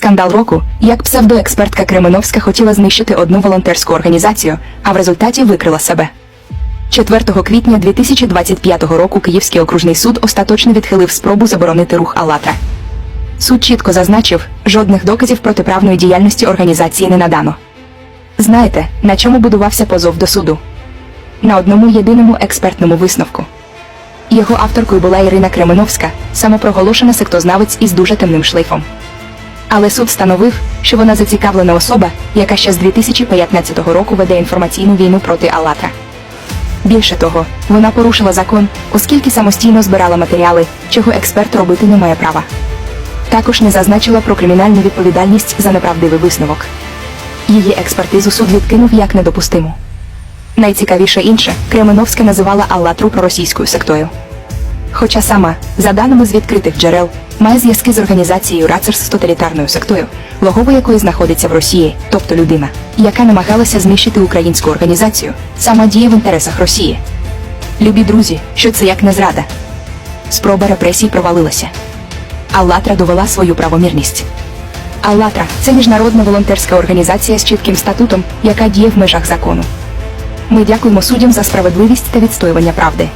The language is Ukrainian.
Скандал року, як псевдоекспертка Кременовська хотіла знищити одну волонтерську організацію, а в результаті викрила себе. 4 квітня 2025 року Київський окружний суд остаточно відхилив спробу заборонити рух «АЛЛАТРА». Суд чітко зазначив, жодних доказів протиправної діяльності організації не надано. Знаєте, на чому будувався позов до суду? На одному єдиному експертному висновку. Його авторкою була Ірина Кременовська, самопроголошена сектознавець із дуже темним шлейфом. Але суд встановив, що вона зацікавлена особа, яка ще з 2015 року веде інформаційну війну проти «АЛЛАТРА». Більше того, вона порушила закон, оскільки самостійно збирала матеріали, чого експерт робити не має права. Також не зазначила про кримінальну відповідальність за неправдивий висновок. Її експертизу суд відкинув як недопустиму. Найцікавіше інше, Кременовська називала Аллатру проросійською сектою. Хоча сама, за даними з відкритих джерел, має зв'язки з організацією Рацерс з тоталітарною сектою, логово якої знаходиться в Росії, тобто людина, яка намагалася знищити українську організацію, сама діє в інтересах Росії. Любі друзі, що це як не зрада. Спроба репресій провалилася. Аллатра довела свою правомірність. Аллатра це міжнародна волонтерська організація з чітким статутом, яка діє в межах закону. Ми дякуємо суддям за справедливість та відстоювання правди.